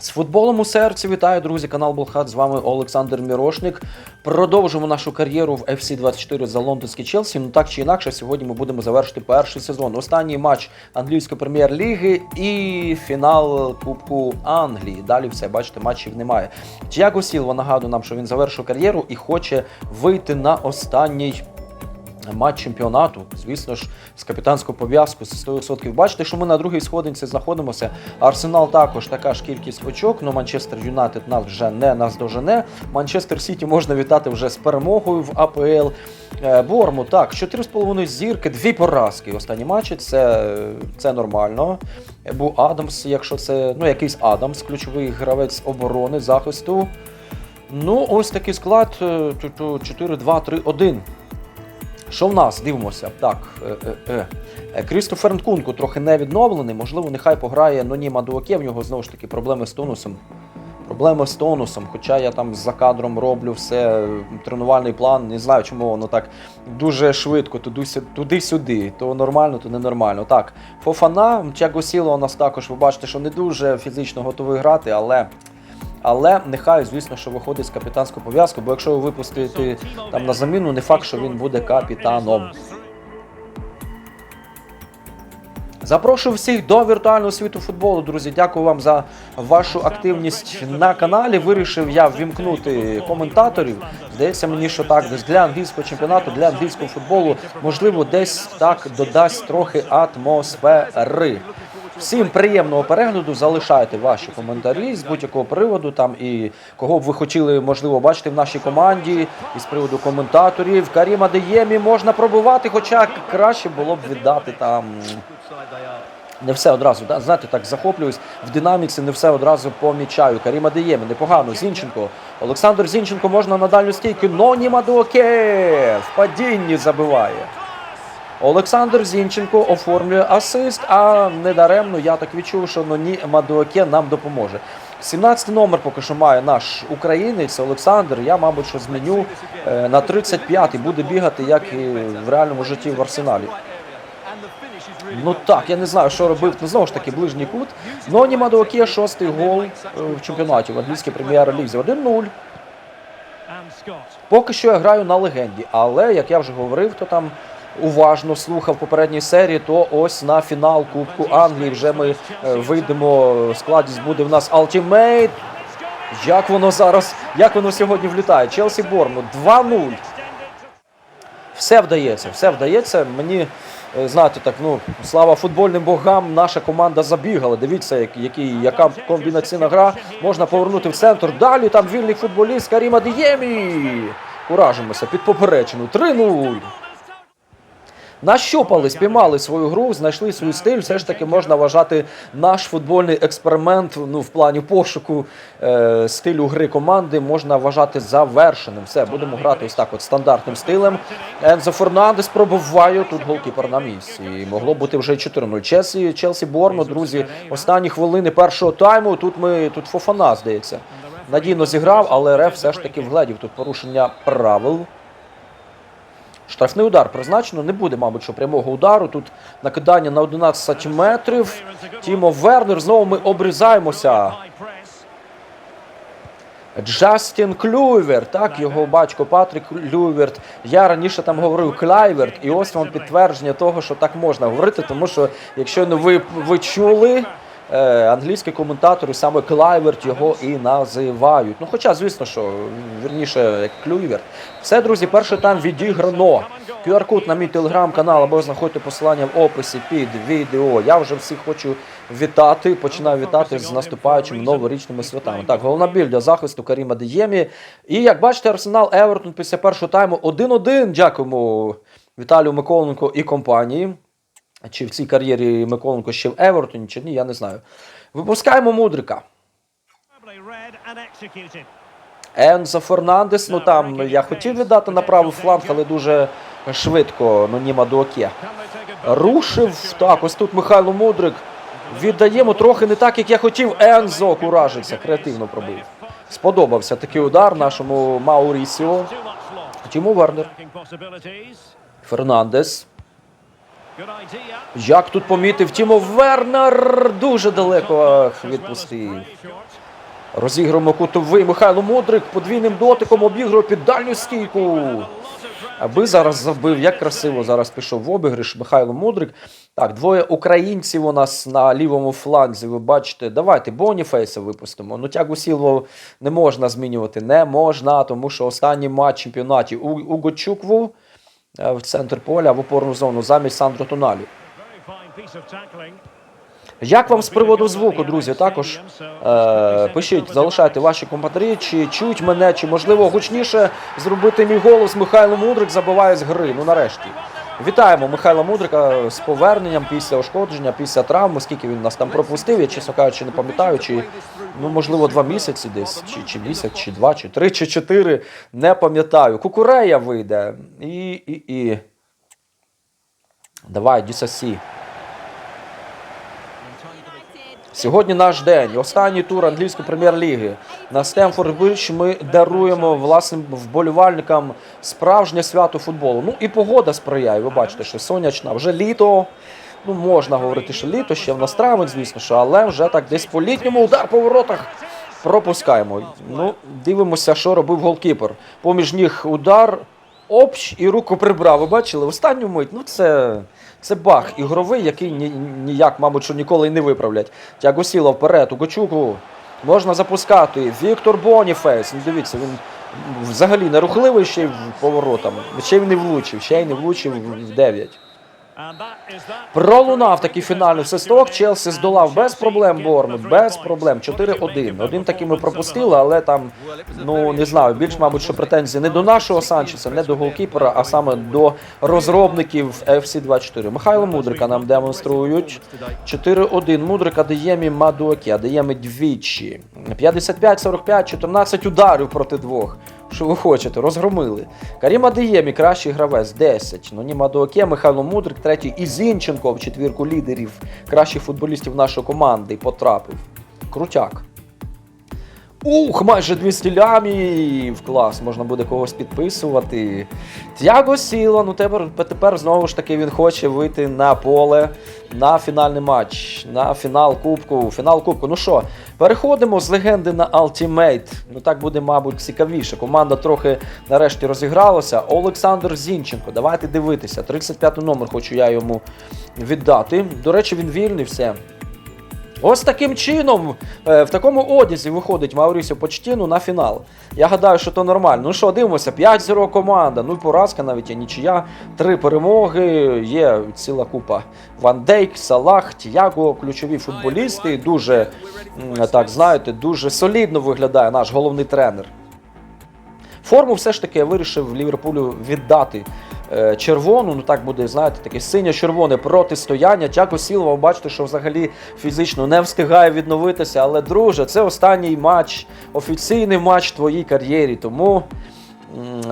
З футболом у серці вітаю, друзі, канал Болхат. З вами Олександр Мірошник. Продовжимо нашу кар'єру в FC 24 за лондонський Челсі. Ну так чи інакше, сьогодні ми будемо завершити перший сезон. Останній матч англійської прем'єр-ліги і фінал Кубку Англії. Далі все, бачите, матчів немає. Тіаго Сілва нагадує нам, що він завершив кар'єру і хоче вийти на останній. Матч чемпіонату, звісно ж, з капітанською пов'язкою з 100%. Бачите, що ми на другій сходинці знаходимося. Арсенал також така ж кількість очок, але Манчестер Юнайтед нас вже не наздожене. Манчестер Сіті можна вітати вже з перемогою в АПЛ. Е, Борму, так, 4,5 зірки, дві поразки. Останні матчі це, це нормально. Був Адамс, якщо це ну, якийсь Адамс, ключовий гравець оборони, захисту. Ну, ось такий склад е, ту- ту 4-2-3-1. Що в нас? Дивимося. Так, е, е, е. Е, Крістофер Нкунку трохи не відновлений. Можливо, нехай пограє Ноніма Дуаке. В нього знову ж таки проблеми з тонусом. Проблеми з тонусом. Хоча я там за кадром роблю все, е, тренувальний план. Не знаю, чому воно так дуже швидко, туди- туди-сюди. То нормально, то ненормально. Так, Фофана, Тяго Сіло у нас також, ви бачите, що не дуже фізично готовий грати, але. Але нехай, звісно, що виходить з капітанської пов'язки, бо якщо ви випустите там на заміну, не факт, що він буде капітаном. Запрошую всіх до віртуального світу футболу, друзі. Дякую вам за вашу активність на каналі. Вирішив я ввімкнути коментаторів. Здається мені, що так, десь для англійського чемпіонату, для англійського футболу, можливо, десь так додасть трохи атмосфери. Всім приємного перегляду. Залишайте ваші коментарі з будь-якого приводу. Там і кого б ви хотіли, можливо, бачити в нашій команді. І з приводу коментаторів. Каріма Деємі можна пробувати, хоча краще було б віддати там. Не все одразу, да? знаєте, так захоплююсь в динаміці, не все одразу помічаю. Каріма Деємі, непогано. Зінченко. Олександр Зінченко можна на дальню стійку. Ноні Мадуоке в падінні забиває. Олександр Зінченко оформлює асист, а недаремно я так відчув, що Ноні Мадуаке нам допоможе. 17 номер поки що має наш українець Олександр. Я, мабуть, що зміню е, на 35 і буде бігати, як і в реальному житті в арсеналі. Ну так, я не знаю, що робив. Ну, знову ж таки, ближній кут. Ноні Мадуаке, шостий гол е, в чемпіонаті в англійській прем'єр-лізі. 1-0. Поки що я граю на легенді, але як я вже говорив, то там уважно слухав попередній серії, то ось на фінал Кубку Англії вже ми е, вийдемо. Складість буде в нас Ultimate. Як воно зараз, як воно сьогодні влітає? Челсі Бормут 2-0. Все вдається, все вдається. Мені, е, знаєте, так, ну, слава футбольним богам, наша команда забігала. Дивіться, як, який, яка комбінаційна гра. Можна повернути в центр. Далі там вільний футболіст Каріма Діємі. Уражимося під поперечину. 3-0. Нащупали, спіймали свою гру, знайшли свій стиль. Все ж таки можна вважати наш футбольний експеримент ну, в плані пошуку е, стилю гри команди можна вважати завершеним. Все, будемо грати ось так от стандартним стилем. Ензо Фернандес пробиває тут голкіпер на місці. І могло бути вже 4-0. Челсі, Челсі Бормо, друзі, останні хвилини першого тайму. Тут ми тут Фофана, здається. Надійно зіграв, але Реф все ж таки вгледів тут порушення правил. Штрафний удар призначено, не буде, мабуть, що прямого удару. Тут накидання на 11 метрів. Тімо Вернер. Знову ми обрізаємося. Джастін Клюйверт, так, його батько Патрік Клюйверт. Я раніше там говорив Клайверт, і ось вам підтвердження того, що так можна говорити, тому що, якщо не ви, ви чули, англійські коментатори саме Клайверт його і називають. Ну, хоча, звісно, що вірніше, як Клюйверт. Все, друзі, перший тайм відіграно. QR-код на мій телеграм-канал або знаходьте посилання в описі під відео. Я вже всіх хочу вітати. Починаю вітати з наступаючими новорічними святами. Так, головна біль для захисту Каріма Деємі. І як бачите, Арсенал Евертон після першого тайму 1-1. Дякуємо Віталію Миколенко і компанії. Чи в цій кар'єрі Миколенко ще в Евертоні, чи ні, я не знаю. Випускаємо Мудрика. Ензо Фернандес, ну там я хотів віддати на правий фланг, але дуже швидко Ноніма Дуаке. Рушив. Так, ось тут Михайло Мудрик. Віддаємо трохи не так, як я хотів. Ензо куражиться, креативно пробив. Сподобався такий удар нашому Маурісіо. Тіму Вернер. Фернандес. Як тут помітив Тімо Вернер дуже далеко відпустив. Розіграємо кутовий Михайло Мудрик подвійним дотиком обігрує під дальню стійку. Аби зараз забив, як красиво зараз пішов в обіграш Михайло Мудрик. Так, двоє українців у нас на лівому фланзі. Ви бачите, давайте Боніфейса випустимо. Ну тягу Сілву не можна змінювати. Не можна, тому що останній матч чемпіонаті У- Уго Чукву е, в центр поля в опорну зону замість Сандро Тоналі. Як вам з приводу звуку, друзі? Також е, пишіть, залишайте ваші коментарі, чи чують мене, чи можливо гучніше зробити мій голос. Михайло Мудрик забиває з гри. Ну нарешті. Вітаємо Михайла Мудрика з поверненням після ушкодження, після травми. Скільки він нас там пропустив, я чесно кажучи, не пам'ятаю, чи ну можливо два місяці десь, чи, чи місяць, чи два, чи три, чи чотири. Не пам'ятаю. Кукурея вийде. І, і, і. Давай, Дісасі. Сьогодні наш день, останній тур англійської прем'єр-ліги. На Стемфорд Бридж ми даруємо власним вболівальникам справжнє свято футболу. Ну і погода сприяє. Ви бачите, що сонячна, вже літо. Ну, можна говорити, що літо, ще в нас травень, звісно, що, але вже так десь по літньому удар по воротах пропускаємо. Ну, дивимося, що робив голкіпер. Поміж ніг удар, опч і руку прибрав. Ви бачили? Останню мить. Ну, це, це баг ігровий, який ні, ніяк, мабуть, що ніколи й не виправлять. Тяго сіла вперед, у Кочуку. Можна запускати. Віктор Боніфейс. Ну, дивіться, він взагалі нерухливий ще й поворотами. Ще й не влучив, ще й не влучив в 9. Пролунав такий фінальний свисток. Челсі здолав без проблем Бормут, без проблем. 4-1. Один такий ми пропустили, але там, ну не знаю, більш, мабуть, що претензії не до нашого Санчеса, не до голкіпера, а саме до розробників FC 24. Михайло Мудрика нам демонструють. 4-1. Мудрика Деємі Мадуакі, Деємі двічі. 55-45, 14 ударів проти двох. Що ви хочете? Розгромили. Карім Адеємі, кращий гравець, 10. Ну Мадуаке, Михайло Мудрик, третій. І Зінченко в четвірку лідерів кращих футболістів нашої команди потрапив. Крутяк. Ух, майже 200 лямів. Клас, можна буде когось підписувати. Тяго Сіла, ну тепер, тепер знову ж таки він хоче вийти на поле на фінальний матч, на фінал Кубку. Фінал Кубку. Ну що, переходимо з легенди на Ultimate. Ну так буде, мабуть, цікавіше. Команда трохи нарешті розігралася. Олександр Зінченко. Давайте дивитися. 35 номер хочу я йому віддати. До речі, він вільний все. Ось таким чином, е, в такому одязі виходить Маурісіо Почтіну на фінал. Я гадаю, що то нормально. Ну що, дивимося, 5 0 команда, ну поразка навіть є нічия, три перемоги, є ціла купа. Ван Дейк, Салах, Тіяго, ключові футболісти. Дуже, так знаєте, дуже солідно виглядає наш головний тренер. Форму все ж таки я вирішив Ліверпулю віддати е, червону. Ну так буде, знаєте, таке синьо-червоне протистояння. Джако Сілва, бачите, що взагалі фізично не встигає відновитися. Але, друже, це останній матч, офіційний матч твоїй кар'єрі. Тому,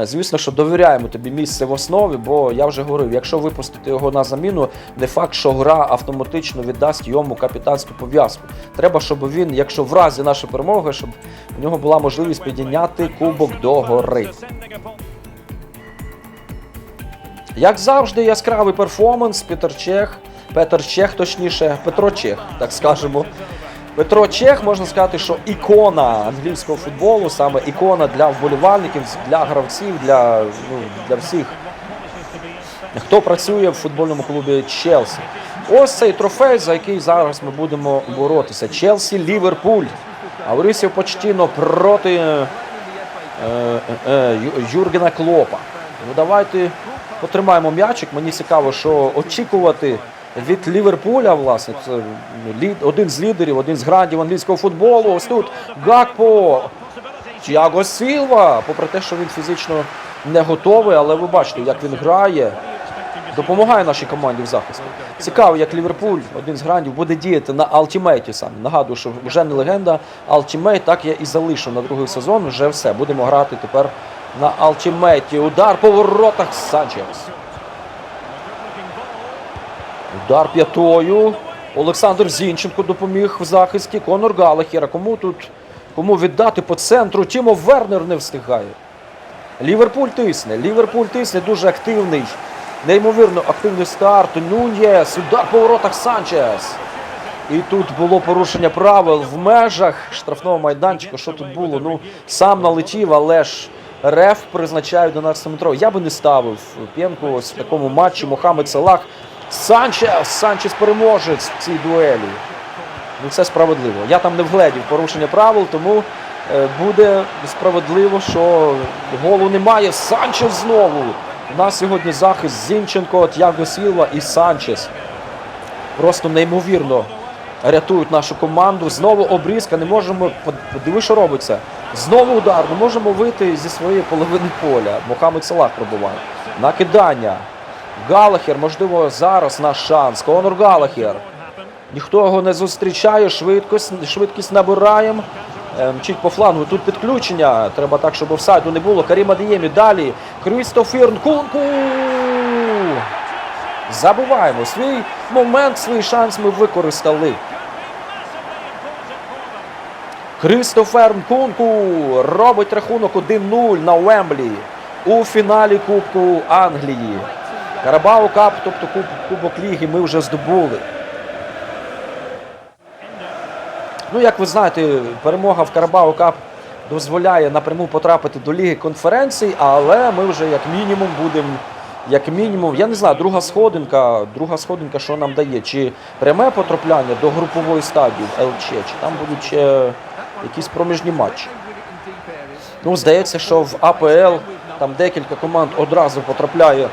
звісно, що довіряємо тобі місце в основі, бо я вже говорив, якщо випустити його на заміну, не факт, що гра автоматично віддасть йому капітанську пов'язку. Треба, щоб він, якщо в разі нашої перемоги, щоб у нього була можливість підняти кубок до гори. Як завжди, яскравий перформанс, Петр Чех, Петр Чех, точніше, Петро Чех, так скажемо. Петро Чех, можна сказати, що ікона англійського футболу, саме ікона для вболівальників, для гравців, для, ну, для всіх, хто працює в футбольному клубі Челсі. Ось цей трофей, за який зараз ми будемо боротися. Челсі Ліверпуль. Аурісіо Почтіно проти е, е, е, Юргена Клопа. Ну давайте потримаємо м'ячик. Мені цікаво, що очікувати від Ліверпуля, власне, це ну, один з лідерів, один з грандів англійського футболу. Ось тут Гакпо. Тіаго Сілва, попри те, що він фізично не готовий, але ви бачите, як він грає, допомагає нашій команді в захисті. Цікаво, як Ліверпуль, один з грандів, буде діяти на Алтімейті саме. Нагадую, що вже не легенда. Алтімейт, так я і залишу на другий сезон. Вже все. Будемо грати тепер на Алтімейті. Удар по воротах Санчес. Удар п'ятою. Олександр Зінченко допоміг в захисті. Конор Галахера. Кому тут кому віддати по центру? Тімо Вернер не встигає. Ліверпуль тисне. Ліверпуль тисне дуже активний. Неймовірно активний старт. Нуньєс. Удар по воротах Санчес. І тут було порушення правил в межах штрафного майданчика. Що тут було? Ну сам налетів, але ж реф призначає 11 метро. Я би не ставив п'янку ось в такому матчі. Мохамед Салах. Санчес! Санчес переможець в цій дуелі. Ну це справедливо. Я там не вгледів порушення правил, тому е, буде справедливо, що голу немає. Санчес знову. У нас сьогодні захист Зінченко, Тяго Сілва і Санчес. Просто неймовірно рятують нашу команду. Знову обрізка. Не можемо. Подиви, що робиться. Знову удар. Не можемо вийти зі своєї половини поля. Мохамед Салах пробуває. Накидання. Галахер, можливо, зараз наш шанс. Конор Галахер. Ніхто його не зустрічає, швидкість, швидкість набираємо. Е, Мчить по флангу. Тут підключення. Треба так, щоб офсайду не було. Каріма Діємі далі. Крістофір Нкунку. Забуваємо. Свій момент, свій шанс ми використали. Крістофер Нкунку робить рахунок 1-0 на Уемблі у фіналі Кубку Англії. Карабау Кап, тобто Куб, Кубок Ліги, ми вже здобули. Ну, як ви знаєте, перемога в Карабау Кап дозволяє напряму потрапити до Ліги конференцій, але ми вже як мінімум будемо. Як мінімум, я не знаю, друга сходинка, друга сходинка, що нам дає, чи пряме потрапляння до групової стадії в ЛЧ, чи там будуть ще якісь проміжні матчі. Ну, здається, що в АПЛ там декілька команд одразу потрапляє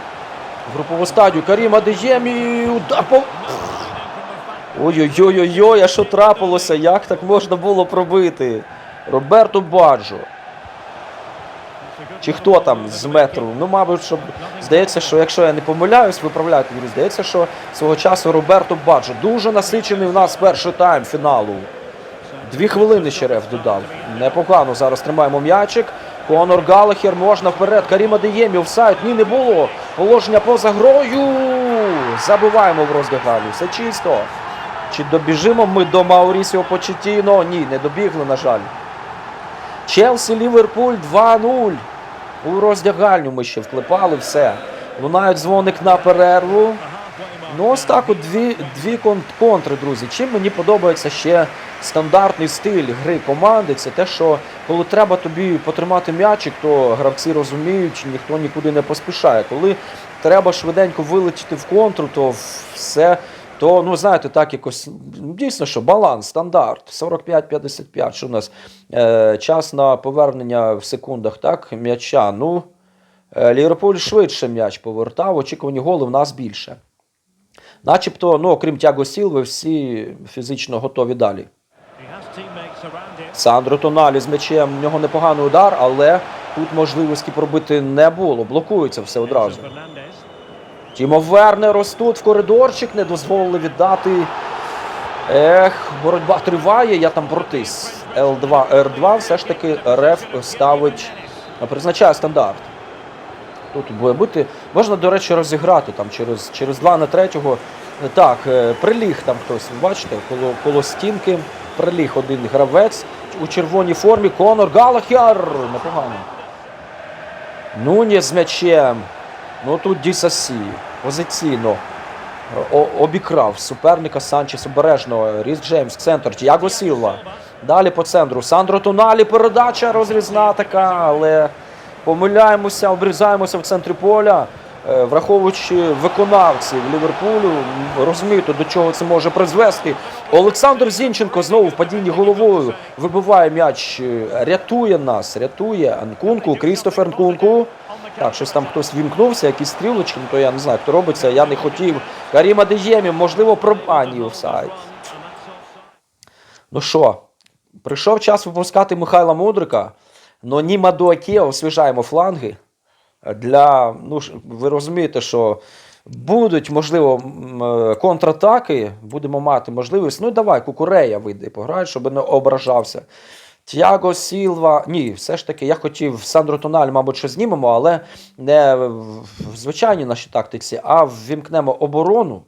групову стадію. Каріма Деємі, удар по... Ой-ой-ой, а що трапилося? Як так можна було пробити? Роберто Баджо. Чи хто там з метру? Ну, мабуть, що здається, що якщо я не помиляюсь, виправляйте, друзі, здається, що свого часу Роберто Баджо дуже насичений у нас перший тайм фіналу. Дві хвилини ще реф додав. Непогано зараз тримаємо м'ячик. Конор Галахер можна вперед. Каріма Деємі, офсайд. Ні, не було. Положення поза грою. Забиваємо в роздягалі. Все чисто. Чи добіжимо ми до Маурісіо Почетіно? Ні, не добігли, на жаль. Челсі Ліверпуль 2-0. У роздягальню ми ще вклепали все. Лунають дзвоник на перерву. Ну, ось так от дві, дві контри, друзі. Чим мені подобається ще стандартний стиль гри команди, це те, що коли треба тобі потримати м'ячик, то гравці розуміють, ніхто нікуди не поспішає. Коли треба швиденько вилетіти в контру, то все. То, ну, знаєте, так якось дійсно, що баланс, стандарт, 45-55, що у нас е, час на повернення в секундах, так, м'яча. Ну, е, Ліверпуль швидше м'яч повертав, очікувані голи в нас більше. Начебто, ну, окрім Тяго Сілви, всі фізично готові далі. Сандро Тоналі з м'ячем, в нього непоганий удар, але тут можливості пробити не було. Блокується все одразу. Тімо Вернер ось тут в коридорчик не дозволили віддати. Ех, боротьба триває, я там протис. Л2, Р2 все ж таки РФ ставить, призначає стандарт. Тут буде бути. Можна, до речі, розіграти там через, через 2 на 3. Так, е, приліг там хтось, бачите, коло, коло стінки. Приліг один гравець у червоній формі. Конор Галахер. Непогано. Нуні з м'ячем. Ну тут Дісасі. Позиційно. О- обікрав суперника Санчес обережно. Ріс Джеймс, центр. Тіаго Сілва. Далі по центру. Сандро Тоналі. Передача розрізна така, але помиляємося, обрізаємося в центрі поля. Е, Враховуючи виконавців Ліверпулю, розумієте, до чого це може призвести. Олександр Зінченко знову в падінні головою вибиває м'яч, е, рятує нас, рятує Анкунку, Крістофер Нкунку. Так, щось там хтось вімкнувся, якісь стрілочки, ну то я не знаю, хто робиться, я не хотів. Каріма Деємі, можливо, про ані офсайд. Ну що, прийшов час випускати Михайла Мудрика, но ні Мадуаке освіжаємо фланги. Для, ну, ви розумієте, що будуть, можливо, е, контратаки, будемо мати можливість. Ну, давай, Кукурея вийде і пограє, щоб не ображався. Тяго Сілва. Ні, все ж таки, я хотів Сандро Тональ, мабуть, що знімемо, але не в звичайній нашій тактиці, а ввімкнемо оборону.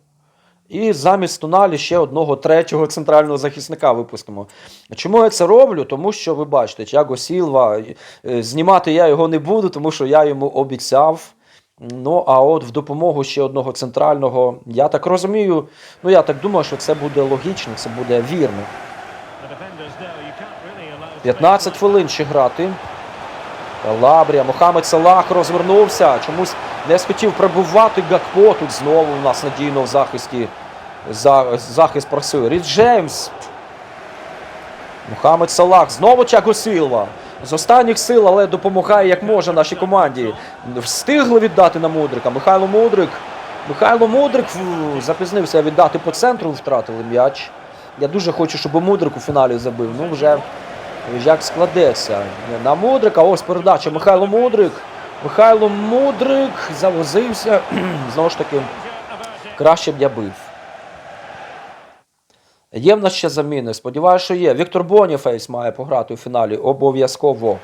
І замість Тоналі ще одного третього центрального захисника випустимо. Чому я це роблю? Тому що ви бачите, Тяго Сілва, е, знімати я його не буду, тому що я йому обіцяв Ну, а от в допомогу ще одного центрального, я так розумію, ну я так думаю, що це буде логічно, це буде вірно. The defenders there, you can't really allow 15 хвилин ще грати. Лабрія, Мохамед Салах розвернувся. Чомусь не схотів прибувати Гакпо. Тут знову у нас надійно в захисті. За, захист працює. Ріс Джеймс. Мохамед Салах. Знову Чаго Сілва. З останніх сил, але допомагає як може нашій команді. Встигли віддати на Мудрика. Михайло Мудрик. Михайло Мудрик запізнився віддати по центру, втратили м'яч. Я дуже хочу, щоб Мудрик у фіналі забив. Ну вже як складеться. На Мудрика. Ось передача. Михайло Мудрик. Михайло Мудрик завозився. Знову ж таки, краще б я бив. Є в нас ще заміни. Сподіваюся, що є. Віктор Боніфейс має пограти у фіналі. Обов'язково.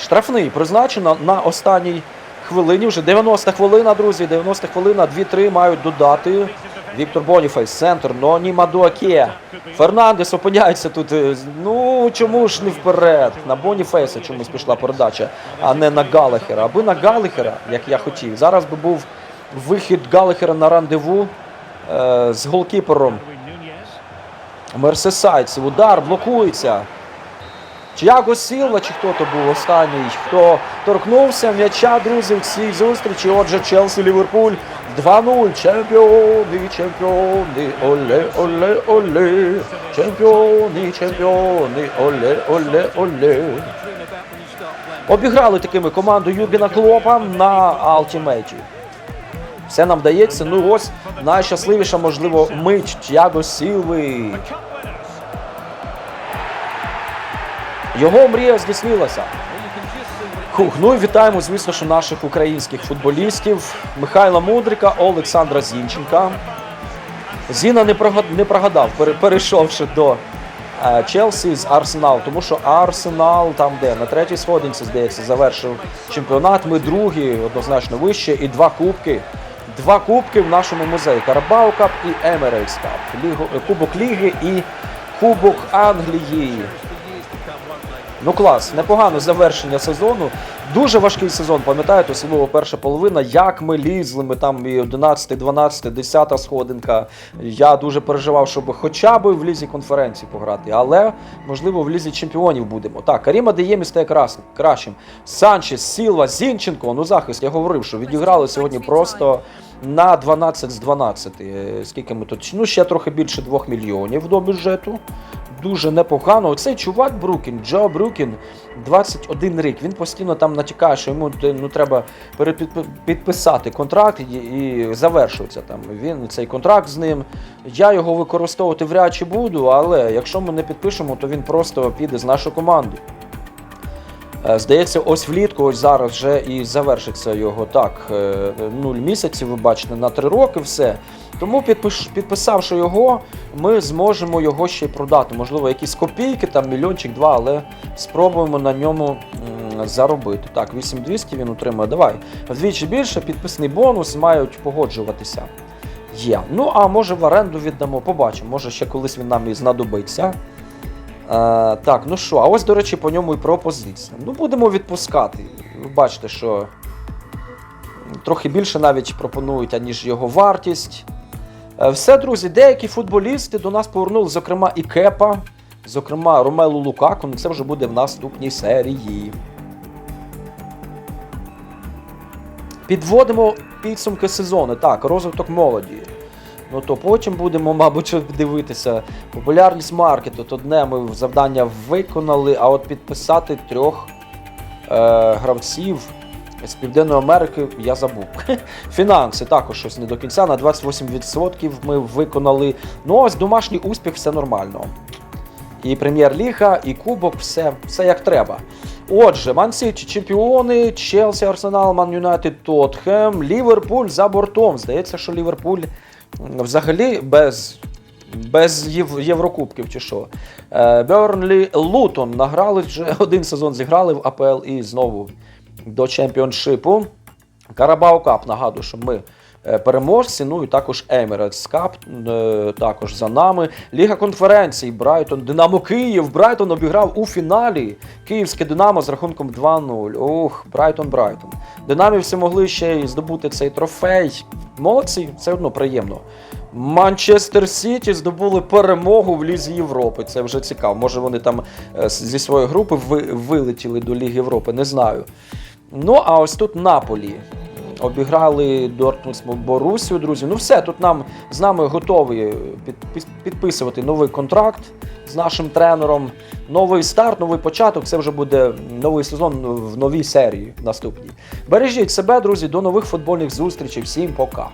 Штрафний призначено на останній хвилині. Вже 90 хвилина, друзі. 90 хвилина. 2-3 мають додати. Віктор Боніфейс, центр, Ноні Мадуаке. Фернандес опиняється тут. е, Ну чому ж не вперед? На Боніфейса чомусь пішла передача, а не на Галахера. Аби на Галахера, як я хотів. Зараз би був вихід Галахера на рандеву е, з голкіпером Nunez. Мерсесайців. Удар блокується. Чияго Сілва, чи хто то був останній, хто торкнувся м'яча, друзі, в цій зустрічі. Отже, Челсі Ліверпуль 2-0. Чемпіони, чемпіони, оле, оле, оле. Чемпіони, чемпіони, оле, оле, оле. Обіграли такими команду Юбіна Клопа на Алтімейті. Все нам дається. Ну ось найщасливіша, можливо, мить Тяго Сілви. Його мрія здійснилася. Хух, ну і вітаємо, звісно, що наших українських футболістів Михайла Мудрика, Олександра Зінченка. Зіна не прогад- не прогадав, перейшовши до е, Челсі з Арсенал, тому що Арсенал там де на третій сходинці, здається, завершив чемпіонат. Ми другі, однозначно вище, і два кубки. Два кубки в нашому музеї: Карабау Кап і Емерейтс Кап. Кубок Ліги і Кубок Англії. Ну клас, непогане завершення сезону. Дуже важкий сезон, пам'ятаєте, особливо перша половина. Як ми лізли, ми там і 11, 12, 10 сходинка. Я дуже переживав, щоб хоча б в лізі конференції пограти, але можливо в лізі чемпіонів будемо. Так, Каріма Деємі стає кращим. Санчес, Сілва, Зінченко. Ну захист, я говорив, що відіграли сьогодні просто на 12 з 12. Е, Скільки ми тут? Ну, ще трохи більше 2 мільйонів до бюджету дуже непогано. Оцей чувак Брукін, Джо Брукін, 21 рік. Він постійно там натякає, що йому е, ну, треба підписати контракт і, завершується там. Він цей контракт з ним. Я його використовувати вряд чи буду, але якщо ми не підпишемо, то він просто піде з нашої команди. Е, Здається, ось влітку, ось зараз вже і завершиться його так. 0 місяців, ви бачите, на 3 роки все. Тому підписавши його, ми зможемо його ще й продати. Можливо, якісь копійки, там мільйончик два, але спробуємо на ньому заробити. Так, 8200 він отримує. Давай. Вдвічі більше, підписний бонус, мають погоджуватися. Є. Ну, а може в оренду віддамо, побачимо. Може ще колись він нам і знадобиться. Е, так, ну що, а ось, до речі, по ньому і пропозиція. Ну, будемо відпускати. Ви бачите, що трохи більше навіть пропонують, аніж його вартість. Е, Все, друзі, деякі футболісти до нас повернули, зокрема, і Кепа, зокрема, Ромелу Лукаку. Ну, Це вже буде в наступній серії. Підводимо підсумки сезону. Так, розвиток молоді. Ну то потім будемо, мабуть, дивитися. Популярність маркету. То одне ми завдання виконали, а от підписати трьох е, гравців з Південної Америки я забув. Фінанси також щось не до кінця. На 28% ми виконали. Ну ось домашній успіх, все нормально. І прем'єр-ліга, і кубок, все, все як треба. Отже, Ман-Сіті чемпіони, Челсі, Арсенал, Ман Юнайтед, Тотхем, Ліверпуль за бортом. Здається, що Ліверпуль взагалі без, без Єв- Єврокубків чи що. Е, Бернлі Лутон награли вже один сезон зіграли в АПЛ і знову до чемпіоншипу. Карабау Кап, нагадую, що ми е, переможці. Ну і також Emirates Cup е, також за нами. Ліга конференцій Брайтон, Динамо Київ. Брайтон обіграв у фіналі. Київське Динамо з рахунком 2-0. Ох, Брайтон, Брайтон. Динамівці могли ще й здобути цей трофей. Молодці, все одно приємно. Манчестер Сіті здобули перемогу в Лізі Європи. Це вже цікаво. Може вони там е, зі своєї групи вилетіли до Ліги Європи, не знаю. Ну, а ось тут Наполі. Обіграли Дортмунд Борусію, друзі. Ну все, тут нам з нами готові під- підписувати новий контракт з нашим тренером. Новий старт, новий початок. Це вже буде новий сезон в новій серії наступній. Бережіть себе, друзі, до нових футбольних зустрічей. Всім пока.